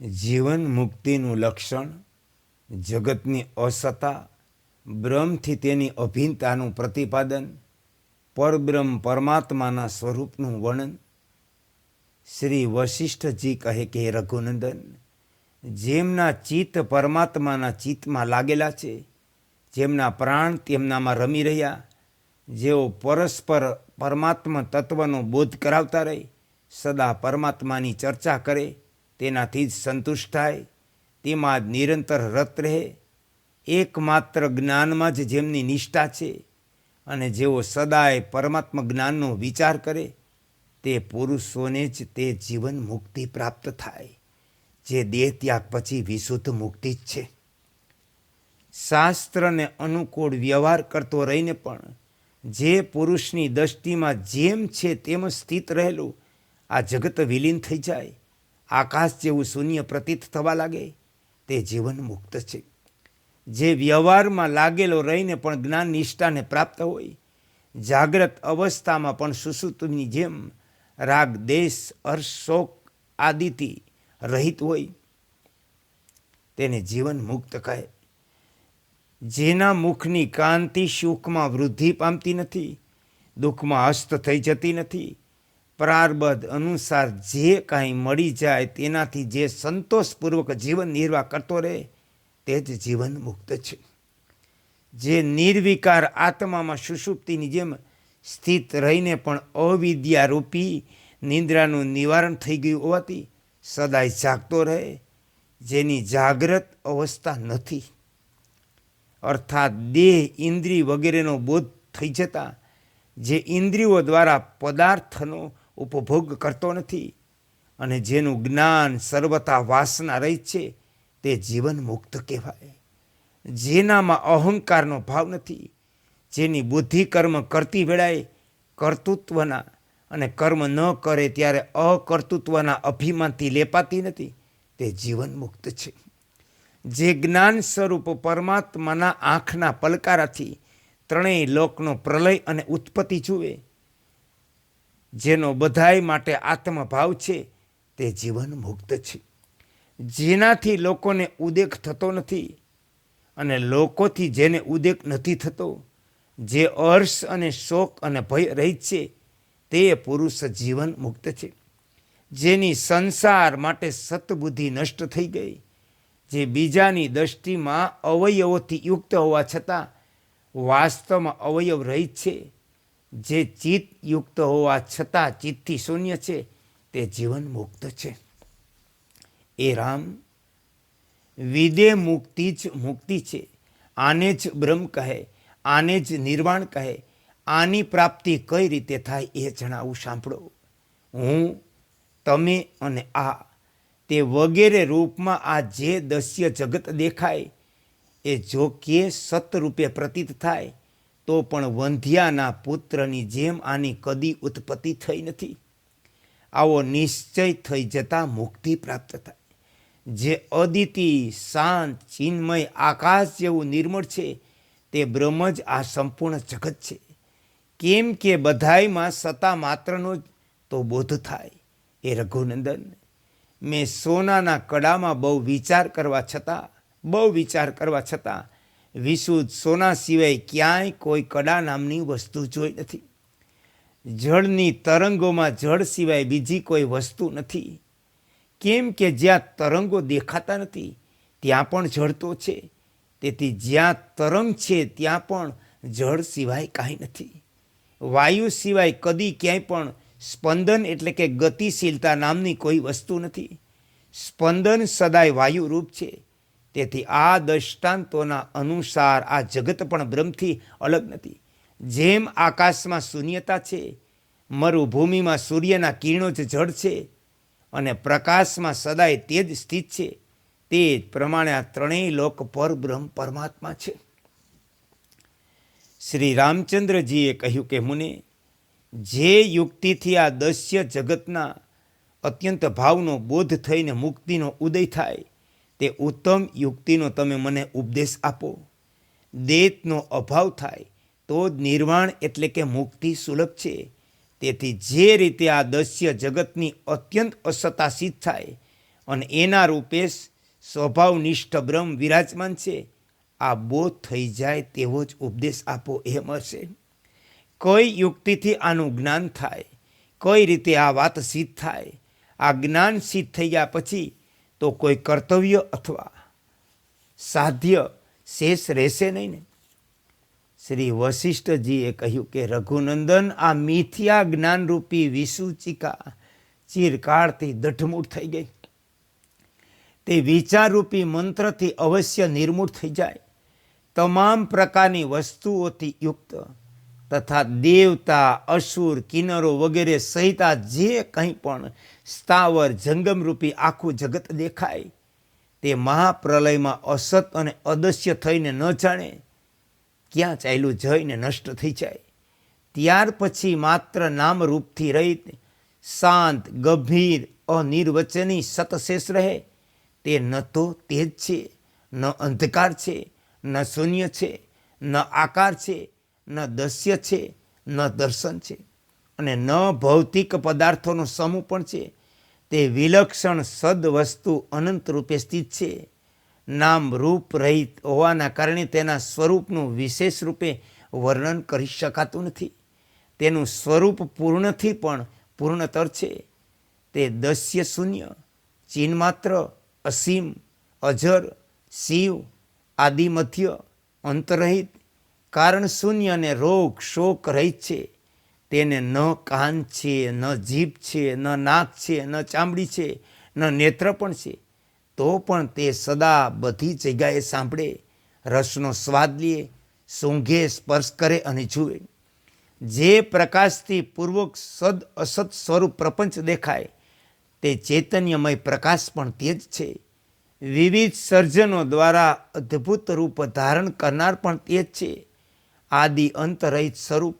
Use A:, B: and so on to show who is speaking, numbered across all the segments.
A: જીવન મુક્તિનું લક્ષણ, જગતની અસત્તા, બ્રહ્મથી તેની અભિન્નતાનું પ્રતિપાદન, પરબ્રહ્મ પરમાત્માના સ્વરૂપનું વર્ણન, શ્રી વશિષ્ઠજી કહે કે, રઘુનંદન, જેમના ચિત્ત પરમાત્માના ચિત્તમાં લાગેલા છે, જેમના પ્રાણ તેમનામાં રમી રહ્યા, જેઓ પરસ્પર પરમાત્મા તત્વનો બોધ કરાવતા રહે, સદા પરમાત્માની ચર્ચા કરે તેનાથી જ સંતુષ્ટ થાય, તેમાં જ નિરંતર રત રહે. એકમાત્ર જ્ઞાનમાં જ જેમની નિષ્ઠા છે અને જેઓ સદાય પરમાત્મા જ્ઞાનનો વિચાર કરે, તે પુરુષોને જ તે જીવન મુક્તિ પ્રાપ્ત થાય, જે દેહ ત્યાગ પછી વિશુદ્ધ મુક્તિ જ છે. શાસ્ત્રને અનુકૂળ વ્યવહાર કરતો રહીને પણ જે પુરુષની દૃષ્ટિમાં જેમ છે તેમ સ્થિત રહેલું, આ જગત વિલીન થઈ જાય. આકાશ જેવું શૂન્ય પ્રતીત થવા લાગે, તે જીવન મુક્ત છે. જે વ્યવહારમાં લાગેલો રહીને પણ જ્ઞાન નિષ્ઠાને પ્રાપ્ત હોય, જાગ્રત અવસ્થામાં પણ સુસુતની જેમ રાગ, દેશ અર્શ શોક આદિથી રહિત હોય. તેને જીવન મુક્ત કહે. જેના મુખની કાંતિ સુખમાં વૃદ્ધિ પામતી નથી, દુઃખમાં હસ્ત થઈ જતી નથી પ્રારબદ્ધ અનુસાર જે કાંઈ મળી જાય તેનાથી જે સંતોષપૂર્વક જીવન નિર્વાહ કરતો રહે, તે જ જીવન મુક્ત છે. જે નિર્વિકાર આત્મામાં સુષુપ્તિની જેમ સ્થિત રહીને પણ અવિદ્યારૂપી નિંદ્રાનું નિવારણ થઈ ગયું હોવાથી સદાય જાગતો રહે, જેની જાગ્રત અવસ્થા નથી. અર્થાત દેહ ઇન્દ્રિય વગેરેનો બોધ થઈ જતા, જે ઇન્દ્રિયો દ્વારા પદાર્થનો ઉપભોગ કરતો નથી અને જેનું જ્ઞાન સર્વતા વાસના રહિત છે, તે જીવન મુક્ત કહેવાય. જેનામાં અહંકારનો ભાવ નથી, જેની બુદ્ધિ કર્મ કરતી વેળાએ કર્તૃત્વના અને કર્મ ન કરે ત્યારે અકર્તૃત્વના અભિમાનથી લેપાતી નથી, તે જીવન મુક્ત છે. જે જ્ઞાન સ્વરૂપ પરમાત્માના આંખના પલકારાથી ત્રણેય લોકનો પ્રલય અને ઉત્પત્તિ જુએ જેનો બધાય માટે આત્મભાવ છે, તે જીવન મુક્ત છે. જેનાથી લોકોને ઉદેક થતો નથી અને લોકોથી જેને ઉદેક નથી થતો, જે અર્ષ અને શોક અને ભય રહિત છે, તે પુરુષ જીવન મુક્ત છે. જેની સંસાર માટે સતબુદ્ધિ નષ્ટ થઈ ગઈ, જે બીજાની દ્રષ્ટિમાં અવયવોથી યુક્ત હોવા છતાં વાસ્તવમાં અવયવ રહિત છે જે ચિત્ત યુક્ત હોવા છતાં ચિત્તથી શૂન્ય છે, તે જીવન મુક્ત છે. એ રામ વિદે મુક્તિ જ મુક્તિ છે. આને જ બ્રહ્મ કહે, આને જ નિર્વાણ કહે, આની પ્રાપ્તિ કઈ રીતે થાય એ જણાવું સાંભળો. હું, તમે અને આ, તે વગેરે રૂપમાં આ જે દસ્ય જગત દેખાય, એ જો કે સતરૂપે પ્રતીત થાય તો પણ વંધ્યાના પુત્રની જેમ આની કદી ઉત્પત્તિ થઈ નથી. આવો નિશ્ચય થઈ જતાં મુક્તિ પ્રાપ્ત થાય. જે અદિતિ, શાંત, ચિન્મય, આકાશ જેવું નિર્મળ છે, તે બ્રહ્મ જ આ સંપૂર્ણ જગત છે. કેમ કે બધાયમાં સતા માત્રનો જ તો બોધ થાય. એ રઘુનંદન, મેં સોનાના કડામાં બહુ વિચાર કરવા છતાં, બહુ વિચાર કરવા છતાં વિશુદ્ધ સોના સિવાય ક્યાંય કોઈ કડા નામની વસ્તુ જોઈ નથી. જળની તરંગોમાં જળ સિવાય બીજી કોઈ વસ્તુ નથી. કેમ કે જ્યાં તરંગો દેખાતા નથી, ત્યાં પણ જળ તો છે. તેથી જ્યાં તરંગ છે, ત્યાં પણ જળ સિવાય કાંઈ નથી. વાયુ સિવાય કદી ક્યાંય પણ સ્પંદન એટલે કે ગતિશીલતા નામની કોઈ વસ્તુ નથી. સ્પંદન સદાય વાયુરૂપ છે. તેથી આ દ્રષ્ટાંતોના અનુસાર આ જગત પણ બ્રહ્મથી અલગ નથી. જેમ આકાશમાં શૂન્યતા છે, મરુભૂમિમાં સૂર્યના કિરણો જ જળ છે અને પ્રકાશમાં સદાય તે જ સ્થિત છે, તે જ પ્રમાણે આ ત્રણેય લોક પરબ્રહ્મ પરમાત્મા છે. શ્રી રામચંદ્રજીએ કહ્યું કે, મુને, જે યુક્તિથી આ દસ્ય જગતના અત્યંત ભાવનો બોધ થઈને મુક્તિનો ઉદય થાય તે ઉત્તમ યુક્તિનો તમે મને ઉપદેશ આપો. દેતનો અભાવ થાય તો જ નિર્વાણ એટલે કે મુક્તિ સુલભ છે. તેથી જે રીતે આ દસ્ય જગતની અત્યંત અસતાસિત થાય અને એના રૂપે સ્વભાવનિષ્ઠ બ્રહ્મ વિરાજમાન છે, આ બોધ થઈ જાય તેવો જ ઉપદેશ આપો એમ હશે કઈ યુક્તિથી આનું જ્ઞાન થાય? કઈ રીતે આ વાત સિદ્ધ થાય? આ જ્ઞાન સિદ્ધ થઈ ગયા પછી તો કોઈ કર્તવ્ય અથવા સાધ્ય શેષ રહેશે નહીં ને? શ્રી વશિષ્ઠજીએ કહ્યું કે, રઘુનંદન, આ મિથ્યા જ્ઞાનરૂપી વિસૂચિકા ચિરકાળથી દઢમૂળ થઈ ગઈ. તે વિચારરૂપી મંત્રથી અવશ્ય નિર્મૂળ થઈ જાય. તમામ પ્રકારની વસ્તુઓથી યુક્ત તથા દેવતા, અસુર કિન્નરો વગેરે સહિતા જે કંઈ પણ સ્થાવર જંગમરૂપી આખું જગત દેખાય, તે મહાપ્રલયમાં અસત અને અદશ્ય થઈને ન જાણે ક્યાં ચાલ્યું જઈને નષ્ટ થઈ જાય. ત્યાર પછી માત્ર નામરૂપથી રહિત, શાંત, ગંભીર અનિર્વચની સતશેષ રહે. તે ન તો તેજ છે, ન અંધકાર છે, ન શૂન્ય છે, ન આકાર છે ન દસ્ય છે, ન દર્શન છે અને ન ભૌતિક પદાર્થોનો સમૂહ પણ છે. તે વિલક્ષણ સદ વસ્તુ અનંત રૂપે સ્થિત છે. નામ રૂપ રહિત હોવાના કારણે તેના સ્વરૂપનું વિશેષ રૂપે વર્ણન કરી શકાતું નથી. તેનું સ્વરૂપ પૂર્ણથી પણ પૂર્ણતર છે. તે દસ્ય શૂન્ય ચિન્માત્ર અસીમ, અજર, શિવ આદિ મધ્ય અંતરહિત કારણ શૂન્ય અને રોગ શોક રહિત છે. તેને ન કાન છે, ન જીભ છે, ન નાક છે, ન ચામડી છે, ન નેત્ર પણ છે. તો પણ તે સદા બધી જગ્યાએ સાંભળે, રસનો સ્વાદ લે, સૂંઘે, સ્પર્શ કરે અને જુએ. જે પ્રકાશથી પૂર્વક સદ અસત સ્વરૂપ પ્રપંચ દેખાય, તે ચૈતન્યમય પ્રકાશ પણ તે જ છે. વિવિધ સર્જનો દ્વારા અદ્ભુત રૂપ ધારણ કરનાર પણ તે જ છે. આદિ અંતરહિત સ્વરૂપ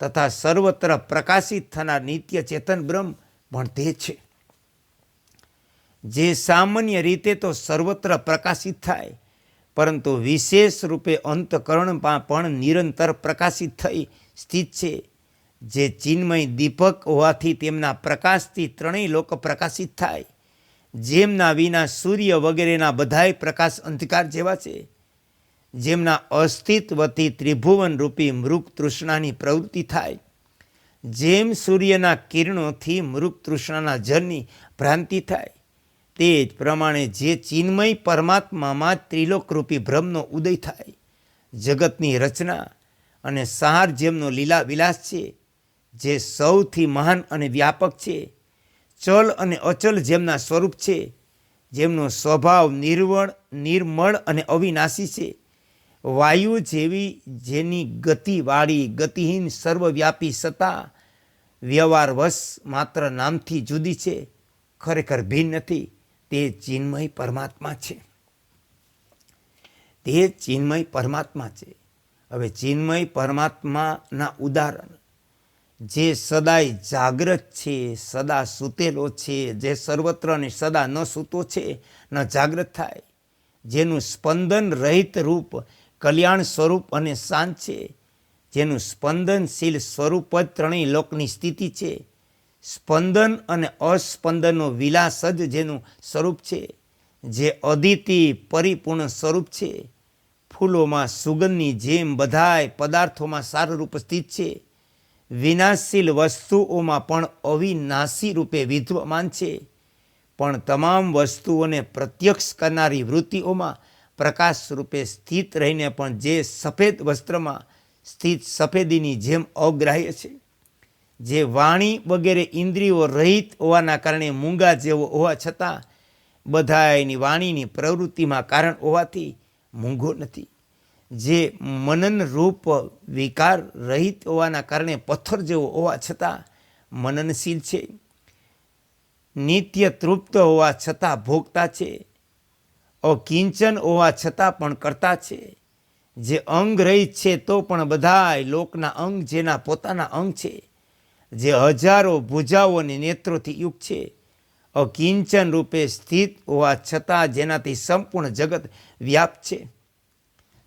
A: તથા સર્વત્ર પ્રકાશિત થનાર નિત્ય ચેતન બ્રહ્મ પણ તે છે. જે સામાન્ય રીતે તો સર્વત્ર પ્રકાશિત થાય, પરંતુ વિશેષ રૂપે અંતકરણમાં પણ નિરંતર પ્રકાશિત થઈ સ્થિત છે. જે ચિન્મય દીપક હોવાથી તેમના પ્રકાશથી ત્રણેય લોક પ્રકાશિત થાય. જેમના વિના સૂર્ય વગેરેના બધાય પ્રકાશ અંધકાર જેવા છે. જેમના અસ્તિત્વથી ત્રિભુવન રૂપી મૃગ તૃષ્ણાની પ્રવૃત્તિ થાય. જેમ સૂર્યના કિરણોથી મૃગ તૃષ્ણાના જળની ભ્રાંતિ થાય, તે જ પ્રમાણે જે ચિન્મય પરમાત્મામાં ત્રિલોકરૂપી ભ્રમનો ઉદય થાય. જગતની રચના અને સહાર જેમનો લીલા વિલાસ છે, જે સૌથી મહાન અને વ્યાપક છે. ચલ અને અચલ જેમના સ્વરૂપ છે, જેમનો સ્વભાવ નિર્વળ, નિર્મળ અને અવિનાશી છે. વાયુ જેવી જેની ગતિવાળી ગતિહીન સર્વવ્યાપી સત્તા વ્યવહારવશ માત્ર નામથી જુદી છે, ખરેખર ભિન્ન નથી, તે ચિન્મય પરમાત્મા છે. તે ચિન્મય પરમાત્મા છે. હવે ચિન્મય પરમાત્માના ઉદાહરણ, જે સદાય જાગ્રત છે, સદા સૂતેલો છે, જે સર્વત્ર અને સદા ન સૂતો છે, ન જાગ્રત થાય, જેનું સ્પંદન રહિત રૂપ કલ્યાણ સ્વરૂપ અને શાંત છે. જેનું સ્પંદનશીલ સ્વરૂપ જ ત્રણેય લોકની સ્થિતિ છે. સ્પંદન અને અસ્પંદનનો વિલાસ જ જેનું સ્વરૂપ છે. જે અદિતિ પરિપૂર્ણ સ્વરૂપ છે. ફૂલોમાં સુગંધની જેમ બધાય પદાર્થોમાં સારરૂપ સ્થિત છે. વિનાશશીલ વસ્તુઓમાં પણ અવિનાશી રૂપે વિદ્યમાન છે. પણ તમામ વસ્તુઓને પ્રત્યક્ષ કરનારી વૃત્તિઓમાં પ્રકાશ રૂપે સ્થિત રહીને પણ જે સફેદ વસ્ત્રમાં સ્થિત સફેદીની જેમ અગ્રાહ્ય છે. જે વાણી વગેરે ઇન્દ્રિયો રહિત હોવાના કારણે મૂંગા જેવો હોવા છતાં બધાયની વાણીની પ્રવૃત્તિમાં કારણ હોવાથી મૂંગો નથી. જે મનન રૂપ વિકાર રહિત હોવાના કારણે પથ્થર જેવો હોવા છતાં મનનશીલ છે. નિત્ય તૃપ્ત હોવા છતાં ભોગતા છે. અકિંચન હોવા છતાં પણ કરતા છે. જે અંગ રહિત છે તો પણ બધાય લોકના અંગ જેના પોતાના અંગ છે. જે હજારો ભુજાઓ નેત્રોથી યુક્ત છે. અકિંચન રૂપે સ્થિત હોવા છતાં જેનાથી સંપૂર્ણ જગત વ્યાપ છે.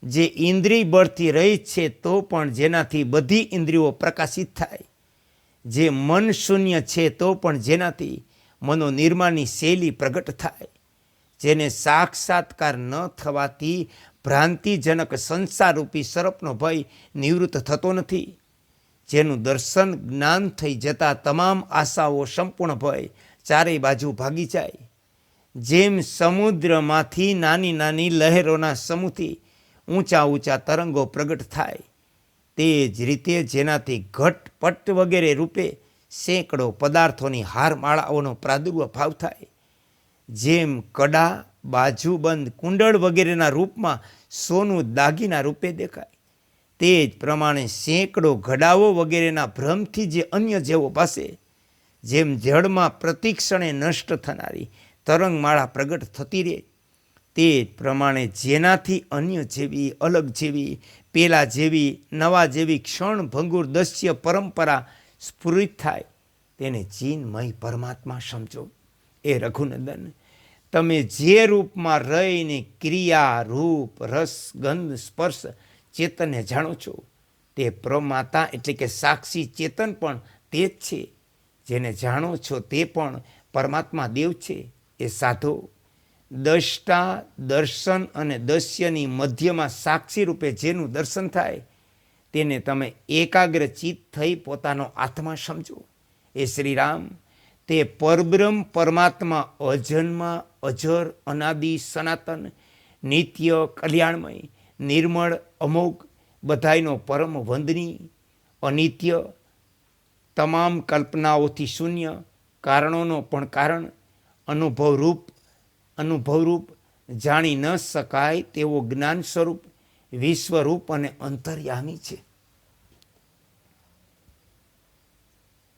A: જે ઇન્દ્રિય બળથી રહિત છે તો પણ જેનાથી બધી ઇન્દ્રિયો પ્રકાશિત થાય. જે મન શૂન્ય છે તો પણ જેનાથી મનોનિર્માણની શૈલી પ્રગટ થાય. જેને સાક્ષાત્કાર ન થવાથી ભ્રાંતિજનક સંસારરૂપી સર્પનો ભય નિવૃત્ત થતો નથી. જેનું દર્શન જ્ઞાન થઈ જતા તમામ આશાઓ સંપૂર્ણ ભય ચારેય બાજુ ભાગી જાય. જેમ સમુદ્રમાંથી નાની નાની લહેરોના સમૂહથી ઊંચા ઊંચા તરંગો પ્રગટ થાય, તે જ રીતે જેનાથી ઘટપટ વગેરે રૂપે સેંકડો પદાર્થોની હારમાળાઓનો પ્રાદુર્ભાવ થાય. જેમ કડા, બાજુબંધ, કુંડળ વગેરેના રૂપમાં સોનું દાગીના રૂપે દેખાય. તે જ પ્રમાણે સેંકડો ઘડાઓ વગેરેના ભ્રમથી જે અન્ય જેવો પાસે, જેમ જળમાં પ્રતિક્ષણે નષ્ટ થનારી તરંગમાળા પ્રગટ થતી રહે. તે જ પ્રમાણે જેનાથી અન્ય જેવી, અલગ જેવી, પેલા જેવી, નવા જેવી ક્ષણ ભંગુર દસ્ય પરંપરા સ્ફુરિત થાય. તેને ચીનમય પરમાત્મા સમજો. એ રઘુનંદન તમે જે રૂપમાં રહીને ક્રિયા રૂપ રસ, ગંધ, સ્પર્શ, ચેતનને જાણો છો, તે પ્રમાતા એટલે કે સાક્ષી ચેતન પણ તે જ છે. જેને જાણો છો તે પણ પરમાત્મા દેવ છે. એ સાધો. દષ્ટા, દર્શન અને દસ્યની મધ્યમાં સાક્ષી રૂપે જેનું દર્શન થાય, તેને તમે એકાગ્ર ચિત્ત થઈ પોતાનો આત્મા સમજો. એ શ્રીરામ તે પરબ્રહ્મ પરમાત્મા અજન્મા, અજર, અનાદિ, સનાતન, નિત્ય કલ્યાણમય, નિર્મળ, અમોઘ, બધાયનો પરમ વંદની, અનિત્ય, તમામ કલ્પનાઓથી શૂન્ય, કારણોનો પણ કારણ, અનુભવરૂપ અનુભવરૂપ, જાણી ન શકાય તેવો જ્ઞાન સ્વરૂપ, વિશ્વરૂપ અને અંતર્યામી છે.